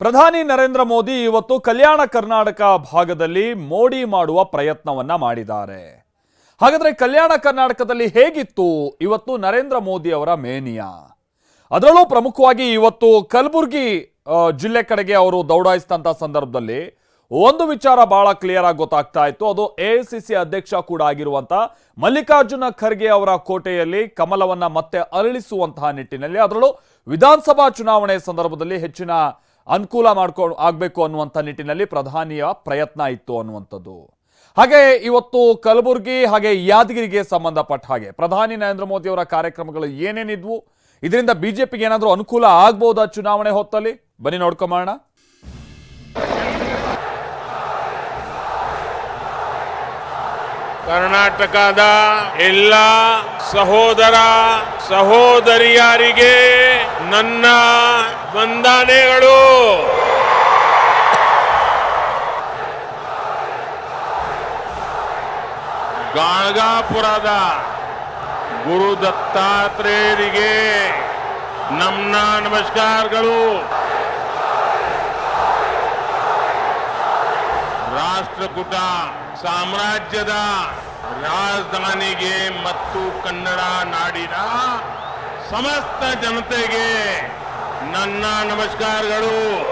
ಪ್ರಧಾನಿ ನರೇಂದ್ರ ಮೋದಿ ಇವತ್ತು ಕಲ್ಯಾಣ ಕರ್ನಾಟಕ ಭಾಗದಲ್ಲಿ ಮೋಡಿ ಮಾಡುವ ಪ್ರಯತ್ನವನ್ನ ಮಾಡಿದ್ದಾರೆ. ಹಾಗಾದ್ರೆ ಕಲ್ಯಾಣ ಕರ್ನಾಟಕದಲ್ಲಿ ಹೇಗಿತ್ತು ಇವತ್ತು ನರೇಂದ್ರ ಮೋದಿ ಅವರ ಮೇನಿಯಾ? ಅದರಲ್ಲೂ ಪ್ರಮುಖವಾಗಿ ಇವತ್ತು ಕಲಬುರಗಿ ಜಿಲ್ಲೆ ಕಡೆಗೆ ಅವರು ದೌಡಾಯಿಸಿದಂಥ ಸಂದರ್ಭದಲ್ಲಿ ಒಂದು ವಿಚಾರ ಬಹಳ ಕ್ಲಿಯರ್ ಆಗಿ ಗೊತ್ತಾಗ್ತಾ ಇತ್ತು. ಅದು ಎ ಅಧ್ಯಕ್ಷ ಕೂಡ ಆಗಿರುವಂತ ಮಲ್ಲಿಕಾರ್ಜುನ ಖರ್ಗೆ ಅವರ ಕೋಟೆಯಲ್ಲಿ ಕಮಲವನ್ನ ಮತ್ತೆ ಅರಳಿಸುವಂತಹ ನಿಟ್ಟಿನಲ್ಲಿ, ಅದರಲ್ಲೂ ವಿಧಾನಸಭಾ ಚುನಾವಣೆ ಸಂದರ್ಭದಲ್ಲಿ ಹೆಚ್ಚಿನ ಅನುಕೂಲ ಮಾಡ್ಕೊ, ಆಗಬೇಕು ಅನ್ನುವಂಥ ನಿಟ್ಟಿನಲ್ಲಿ ಪ್ರಧಾನಿಯ ಪ್ರಯತ್ನ ಇತ್ತು ಅನ್ನುವಂಥದ್ದು. ಹಾಗೆ ಇವತ್ತು ಕಲಬುರಗಿ ಹಾಗೆ ಯಾದಗಿರಿಗೆ ಸಂಬಂಧಪಟ್ಟ ಹಾಗೆ ಪ್ರಧಾನಿ ನರೇಂದ್ರ ಮೋದಿ ಅವರ ಕಾರ್ಯಕ್ರಮಗಳು ಏನೇನಿದ್ವು ಇದರಿಂದ ಬಿಜೆಪಿಗೆ ಏನಾದರೂ ಅನುಕೂಲ ಆಗ್ಬೋದಾ ಚುನಾವಣೆ ಹೊತ್ತಲ್ಲಿ? ಬನ್ನಿ ನೋಡ್ಕೊಂಬೋಣ ಕರ್ನಾಟಕದ ಎಲ್ಲ ಸಹೋದರ ಸಹೋದರಿಯರಿಗೆ ನನ್ನ ವಂದನೆಗಳು ಗಾಳಗಾಪುರದ ಗುರು ದತ್ತಾತ್ರೇಯರಿಗೆ ನಮ್ಮ ನಮಸ್ಕಾರಗಳು. ರಾಷ್ಟ್ರಕೂಟ ಸಾಮ್ರಾಜ್ಯದ ರಾಜಧಾನಿಗೆ ಮತ್ತು ಕನ್ನಡ ನಾಡಿನ ಸಮಸ್ತ ಜನತೆಗೆ ನನ್ನ ನಮಸ್ಕಾರಗಳು.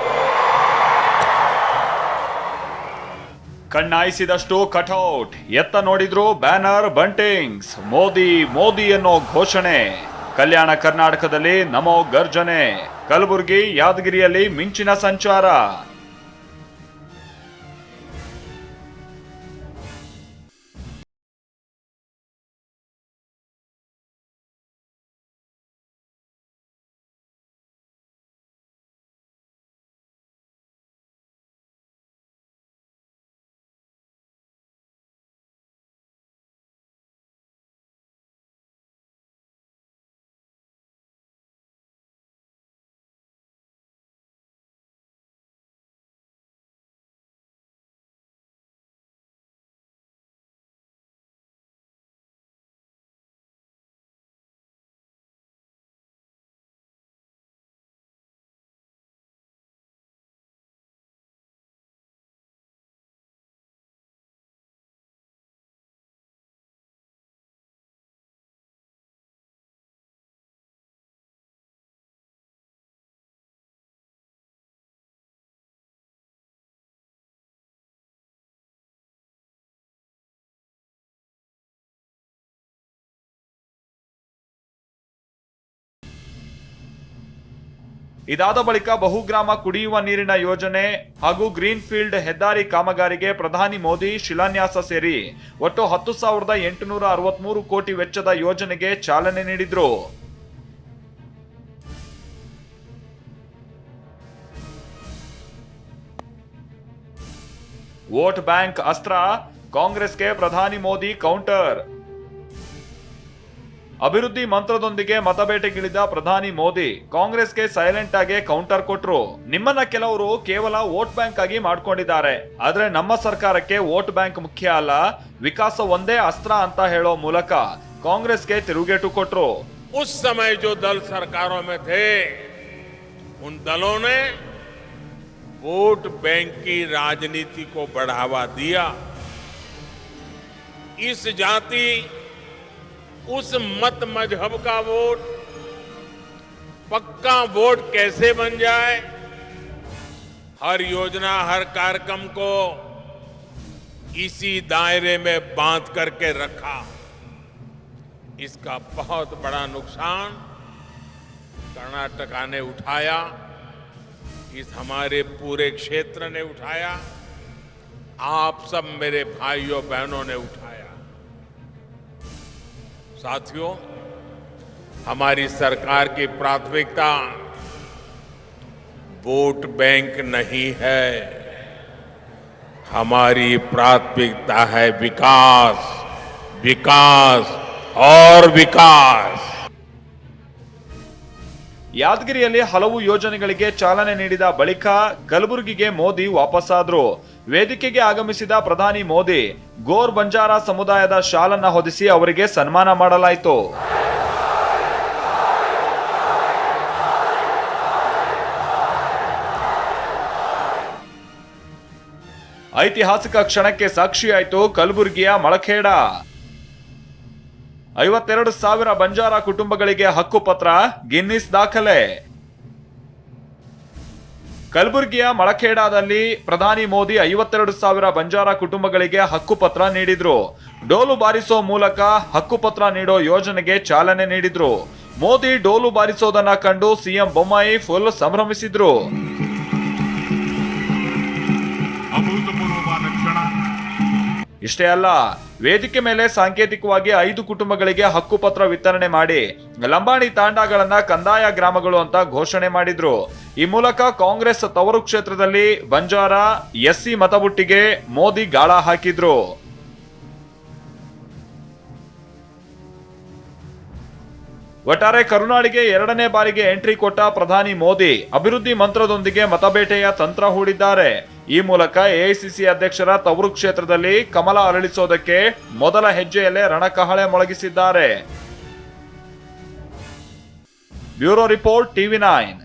ಕಣ್ಣಾಯಿಸಿದಷ್ಟು ಕಟೌಟ್ ಎತ್ತ ನೋಡಿದ್ರು ಬ್ಯಾನರ್ ಬಂಟಿಂಗ್ಸ್. ಮೋದಿ ಮೋದಿ ಅನ್ನೋ ಘೋಷಣೆ. ಕಲ್ಯಾಣ ಕರ್ನಾಟಕದಲ್ಲಿ ನಮೋ ಗರ್ಜನೆ. ಕಲಬುರಗಿ, ಯಾದಗಿರಿಯಲ್ಲಿ ಮಿಂಚಿನ ಸಂಚಾರ. ಇದಾದ ಬಳಿಕ ಬಹುಗ್ರಾಮ ಕುಡಿಯುವ ನೀರಿನ ಯೋಜನೆ ಹಾಗೂ ಗ್ರೀನ್ ಫೀಲ್ಡ್ ಹೆದ್ದಾರಿ ಕಾಮಗಾರಿಗೆ ಪ್ರಧಾನಿ ಮೋದಿ ಶಿಲಾನ್ಯಾಸ ಸೇರಿ ಒಟ್ಟು ಹತ್ತು ಸಾವಿರದ ಎಂಟುನೂರ ಅರವತ್ಮೂರು ಕೋಟಿ ವೆಚ್ಚದ ಯೋಜನೆಗೆ ಚಾಲನೆ ನೀಡಿದ್ರು. ವೋಟ್ ಬ್ಯಾಂಕ್ ಅಸ್ತ್ರ ಕಾಂಗ್ರೆಸ್ಗೆ ಪ್ರಧಾನಿ ಮೋದಿ ಕೌಂಟರ್. ಅಭಿವೃದ್ಧಿ ಮಂತ್ರದೊಂದಿಗೆ ಮತಬೇಟೆಗಿಳಿದ ಪ್ರಧಾನಿ ಮೋದಿ ಕಾಂಗ್ರೆಸ್ಗೆ ಸೈಲೆಂಟ್ ಆಗಿ ಕೌಂಟರ್ ಕೊಟ್ರು ನಿಮ್ಮನ್ನ ಕೆಲವರು ಕೇವಲ ವೋಟ್ ಬ್ಯಾಂಕ್ ಆಗಿ ಮಾಡ್ಕೊಂಡಿದ್ದಾರೆ ಆದ್ರೆ ನಮ್ಮ ಸರ್ಕಾರಕ್ಕೆ ವೋಟ್ ಬ್ಯಾಂಕ್ ಮುಖ್ಯ ಅಲ್ಲ ವಿಕಾಸ ಒಂದೇ ಅಸ್ತ್ರ ಅಂತ ಹೇಳೋ ಮೂಲಕ ಕಾಂಗ್ರೆಸ್ಗೆ ತಿರುಗೇಟು ಕೊಟ್ರು उस समय जो दल सरकारों में थे उन दलों ने वोट बैंक की राजनीति को बढ़ावा दिया इस जाति उस मत मज़हब का वोट? पक्का वोट कैसे बन जाए? हर योजना, हर कार्यक्रम को इसी दायरे में बाँध करके रखा। इसका बहुत बड़ा नुकसान कर्नाटका ने उठाया, इस हमारे पूरे क्षेत्र ने उठाया। आप सब मेरे भाइयों, बहनों ने उठाया। साथियों हमारी सरकार की प्राथमिकता वोट बैंक नहीं है हमारी प्राथमिकता है विकास विकास और विकास ಯಾದಗಿರಿಯಲ್ಲಿ ಹಲವು ಯೋಜನೆಗಳಿಗೆ ಚಾಲನೆ ನೀಡಿದ ಬಳಿಕ ಕಲಬುರಗಿಗೆ ಮೋದಿ ವಾಪಸ್ಸಾದ್ರು ವೇದಿಕೆಗೆ ಆಗಮಿಸಿದ ಪ್ರಧಾನಿ ಮೋದಿ, ಗೋರ್ ಬಂಜಾರ ಸಮುದಾಯದ ಶಾಲನ್ನು ಹೊದಿಸಿ ಅವರಿಗೆ ಸನ್ಮಾನ ಮಾಡಲಾಯಿತು. ಐತಿಹಾಸಿಕ ಕ್ಷಣಕ್ಕೆ ಸಾಕ್ಷಿಯಾಯಿತು ಕಲಬುರಗಿಯ ಮಳಖೇಡ. ಐವತ್ತೆರಡು ಸಾವಿರ ಬಂಜಾರ ಕುಟುಂಬಗಳಿಗೆ ಹಕ್ಕುಪತ್ರ ಗಿನ್ನಿಸ್ ದಾಖಲೆ. ಕಲಬುರಗಿಯ ಮಳಖೇಡಾದಲ್ಲಿ ಪ್ರಧಾನಿ ಮೋದಿ ಐವತ್ತೆರಡು ಸಾವಿರ ಬಂಜಾರ ಕುಟುಂಬಗಳಿಗೆ ಹಕ್ಕುಪತ್ರ ನೀಡಿದ್ರು. ಡೋಲು ಬಾರಿಸೋ ಮೂಲಕ ಹಕ್ಕುಪತ್ರ ನೀಡೋ ಯೋಜನೆಗೆ ಚಾಲನೆ ನೀಡಿದ್ರು. ಮೋದಿ ಡೋಲು ಬಾರಿಸೋದನ್ನ ಕಂಡು ಸಿಎಂ ಬೊಮ್ಮಾಯಿ ಫುಲ್ ಸಂಭ್ರಮಿಸಿದ್ರು. ಇಷ್ಟೇ ಅಲ್ಲ ವೇದಿಕೆ ಮೇಲೆ ಸಾಂಕೇತಿಕವಾಗಿ ಐದು ಕುಟುಂಬಗಳಿಗೆ ಹಕ್ಕುಪತ್ರ ವಿತರಣೆ ಮಾಡಿ ಲಂಬಾಣಿ ತಾಂಡಾಗಳನ್ನ ಕಂದಾಯ ಗ್ರಾಮಗಳು ಅಂತ ಘೋಷಣೆ ಮಾಡಿದ್ರು. ಈ ಮೂಲಕ ಕಾಂಗ್ರೆಸ್ ತವರು ಕ್ಷೇತ್ರದಲ್ಲಿ ಬಂಜಾರ ಎಸ್ಸಿ ಮತಬುಟ್ಟಿಗೆ ಮೋದಿ ಗಾಳ ಹಾಕಿದ್ರು. ಒಟ್ಟಾರೆ ಕರುನಾಡಿಗೆ ಎರಡನೇ ಬಾರಿಗೆ ಎಂಟ್ರಿ ಕೊಟ್ಟ ಪ್ರಧಾನಿ ಮೋದಿ ಅಭಿವೃದ್ಧಿ ಮಂತ್ರದೊಂದಿಗೆ ಮತಬೇಟೆಯ ತಂತ್ರ ಹೂಡಿದ್ದಾರೆ. ಈ ಮೂಲಕ ಎಐಸಿಸಿ ಅಧ್ಯಕ್ಷರ ತವರು ಕ್ಷೇತ್ರದಲ್ಲಿ ಕಮಲ ಅರಳಿಸೋದಕ್ಕೆ ಮೊದಲ ಹೆಜ್ಜೆಯಲ್ಲೇ ರಣಕಹಳೆ ಮೊಳಗಿಸಿದ್ದಾರೆ. Bureau report TV nine.